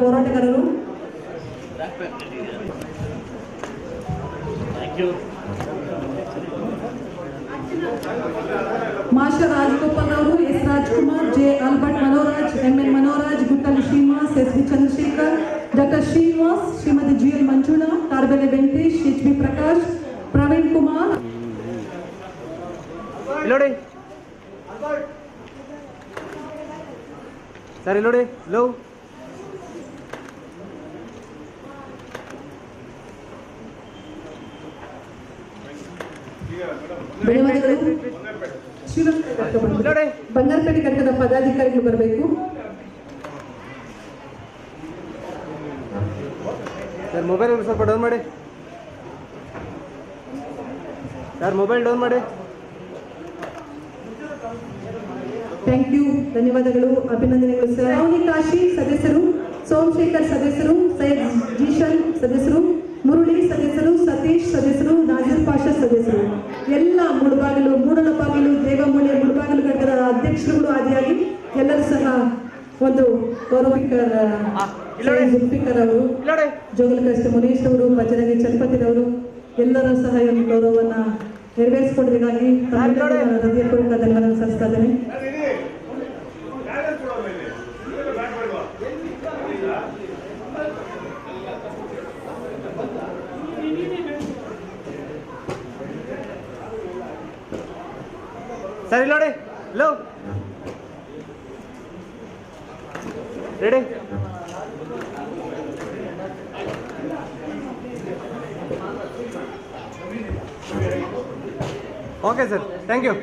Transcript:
పోరాటగారు master Raj Gopalarao S Raj Kumar J Albert Manoraj M N Manoraj Guttala Srinivas S V Chandrashekar doctor Srinivas Shrimati G L Manjula Tarbela Venkatesh H B Prakash Praveen Kumar. సరే లోడే లో. ಬಂಗಾರಪೇಟೆ ಘಟಕದ ಪದಾಧಿಕಾರಿಗಳು ಬರಬೇಕು. Sir mobile ಸ್ವಲ್ಪ down ಮಾಡಿ. Sir mobile down ಮಾಡಿ. Thank you ಧನ್ಯವಾದಗಳು. ಅಭಿನಂದನೆಗಳು ಸರ್ ನವನಿ ಕಾಶಿ ಸದಸ್ಯರು ಸೋಮಶೇಖರ್ ಸದಸ್ಯರು ಸೈಯದ್ ಜೀಶನ್ ಸದಸ್ಯರು ಮುರುಳಿ ಸದಸ್ಯರು ಸತೀಶ್ ಸದಸ್ಯರು ನಾಜರ್ ಪಾಷಾ ಸದಸ್ಯರು. ಎಲ್ಲ ಮುಳುಬಾಗಿಲು ಮೂಡಲಬಾಗಿಲು ದೇವಮೂಲೆ ಮುಳುಬಾಗಿಲು ಘಟಕದ ಅಧ್ಯಕ್ಷರುಗಳು ಆದಿಯಾಗಿ ಎಲ್ಲರೂ ಸಹ ಒಂದು ಗೌರವಿಕರ್ ಜುಲ್ಫಿಕರ್ ಅವರು ಜೋಗಲಕಸ್ತ ಮುನೀಶ್ ಅವರು ಭಜರಂಗಿ ಚಲಪತಿರವರು ಎಲ್ಲರೂ ಸಹ ಒಂದು ಗೌರವವನ್ನು ನೆರವೇರಿಸಿಕೊಂಡಿದ್ದಾಗಿ ಹೃದಯಪೂರ್ವಕ ಧನ್ಯವಾದ ಸಲ್ಲಿಸ್ತಾ ಇದ್ದೇನೆ. ಸರ್ ಇಲ್ಲಿ ನೋಡಿ love ready okay sir thank you